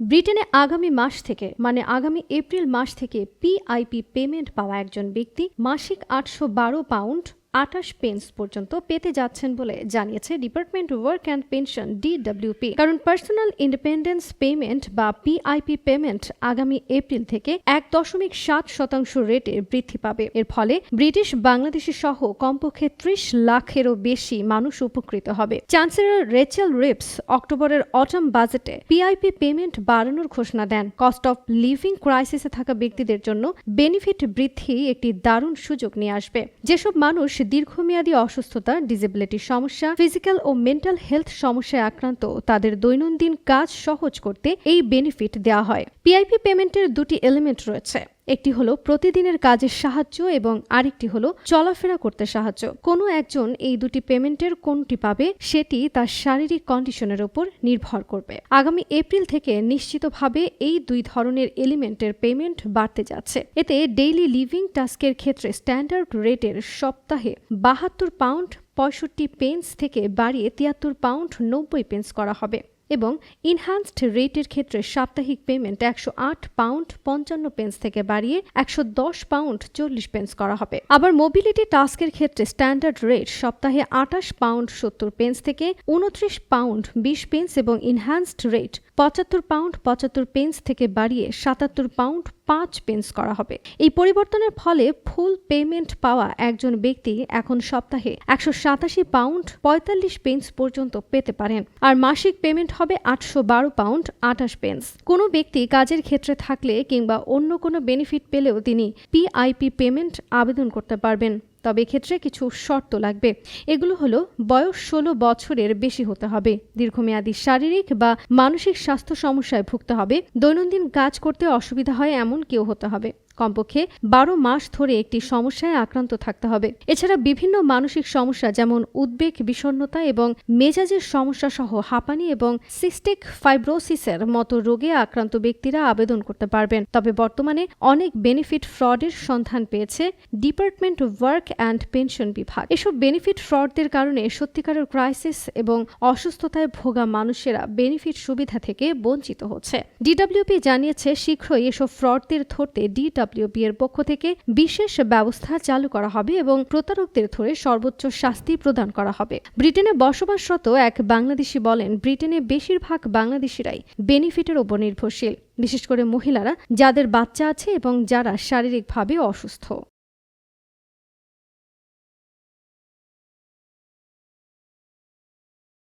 ব্রিটেনে আগামী মাস থেকে মানে আগামী এপ্রিল মাস থেকে পিআইপি পেমেন্ট পাওয়া একজন ব্যক্তি মাসিক আটশো বারো পাউন্ড আটাশ পেন্স পর্যন্ত পেতে যাচ্ছেন বলে জানিয়েছে department work and pension DWP. কারণ পার্সোনাল ইন্ডিপেন্ডেন্স পেমেন্ট বা পিআইপি পেমেন্ট আগামী এপ্রিল থেকে এক দশমিক সাত শতাংশ রেটে বৃদ্ধি পাবে। এর ফলে ব্রিটিশ বাংলাদেশি সহ কমপক্ষে ত্রিশ লাখেরও বেশি মানুষ উপকৃত হবে। চ্যান্সেলর রেচেল রিপস অক্টোবরের অটম বাজেটে পিআইপি পেমেন্ট বাড়ানোর ঘোষণা দেন। কস্ট অফ লিভিং ক্রাইসিসে থাকা ব্যক্তিদের জন্য বেনিফিট বৃদ্ধি একটি দারুণ সুযোগ নিয়ে আসবে। যেসব মানুষ দীর্ঘমেয়াদী অসুস্থতা ডিসেবিলিটির সমস্যা ফিজিক্যাল ও মেন্টাল হেলথ সমস্যায় আক্রান্ত, তাদের দৈনন্দিন কাজ সহজ করতে এই বেনিফিট দেওয়া হয়। পিআইপি পেমেন্টের দুটি এলিমেন্ট রয়েছে। একটি হলো প্রতিদিনের কাজের সাহায্য এবং আরেকটি হলো চলাফেরা করতে সাহায্য। কোনো একজন এই দুটি পেমেন্টের কোনটি পাবে সেটি তার শারীরিক কন্ডিশনের উপর নির্ভর করবে। আগামী এপ্রিল থেকে নিশ্চিতভাবে এই দুই ধরনের এলিমেন্টের পেমেন্ট বাড়তে যাচ্ছে। এতে ডেইলি লিভিং টাস্কের ক্ষেত্রে স্ট্যান্ডার্ড রেটের সপ্তাহে বাহাত্তর পাউন্ড পঁয়ষট্টি পেন্স থেকে বাড়িয়ে তিয়াত্তর পাউন্ড নব্বই পেন্স করা হবে। এবং ইনহ্যান্সড রেটের ক্ষেত্রে সাপ্তাহিক পেমেন্ট একশো আট পাউন্ড পঞ্চান্ন পেন্স থেকে বাড়িয়ে একশো দশ পাউন্ড চল্লিশ পেন্স করা হবে। আবার মোবিলিটি টাস্কের ক্ষেত্রে স্ট্যান্ডার্ড রেট সপ্তাহে আঠাশ পাউন্ড সত্তর পেন্স থেকে উনত্রিশ পাউন্ড বিশ পেন্স এবং ইনহ্যান্সড রেট পঁচাত্তর পাউন্ড পঁচাত্তর পেন্স থেকে বাড়িয়ে সাতাত্তর পাউন্ড পাঁচ পেন্স করা হবে। এই পরিবর্তনের ফলে ফুল পেমেন্ট পাওয়া একজন ব্যক্তি এখন সপ্তাহে একশো সাতাশি পাউন্ড পঁয়তাল্লিশ পেন্স পর্যন্ত পেতে পারেন। আর মাসিক পেমেন্ট হবে আটশো বারো পাউন্ড আঠাশ পেন্স। কোনো ব্যক্তি কাজের ক্ষেত্রে থাকলে কিংবা অন্য কোনো বেনিফিট পেলেও তিনি পিআইপি পেমেন্ট আবেদন করতে পারবেন। তবে এক্ষেত্রে কিছু শর্ত লাগবে। এগুলো হলো, বয়স ষোলো বছরের বেশি হতে হবে, দীর্ঘমেয়াদী শারীরিক বা মানসিক স্বাস্থ্য সমস্যায় ভুগতে হবে, দৈনন্দিন কাজ করতে অসুবিধা হয় এমন কেউ হতে হবে। কমপক্ষে বারো মাস ধরে একটি সমস্যায় আক্রান্ত থাকতে হবে। এছাড়া বিভিন্ন মানসিক সমস্যা যেমন উদ্বেগ, বিষণ্ণতা এবং মেজাজের সমস্যা সহ হাঁপানি এবং সিস্টিক ফাইব্রোসিসের মতো রোগে আক্রান্ত ব্যক্তিরা আবেদন করতে পারবেন। তবে বর্তমানে অনেক বেনিফিট ফ্রডের সন্ধান পেয়েছে ডিপার্টমেন্ট ওয়ার্ক অ্যান্ড পেনশন বিভাগ। এসব বেনিফিট ফ্রডদের কারণে সত্যিকারের ক্রাইসিস এবং অসুস্থতায় ভোগা মানুষেরা বেনিফিট সুবিধা থেকে বঞ্চিত হচ্ছে। ডিডব্লিউপি জানিয়েছে, শীঘ্রই এসব ফ্রডদের ধরতে ডিডব্লিউপি এর পক্ষ থেকে বিশেষ ব্যবস্থা চালু করা হবে এবং প্রতারকদের ধরে সর্বোচ্চ শাস্তি প্রদান করা হবে। ব্রিটেনে বসবাসরত এক বাংলাদেশি বলেন, ব্রিটেনে বেশিরভাগ বাংলাদেশিরাই বেনিফিটের ওপর নির্ভরশীল, বিশেষ করে মহিলারা যাদের বাচ্চা আছে এবং যারা শারীরিকভাবে অসুস্থ।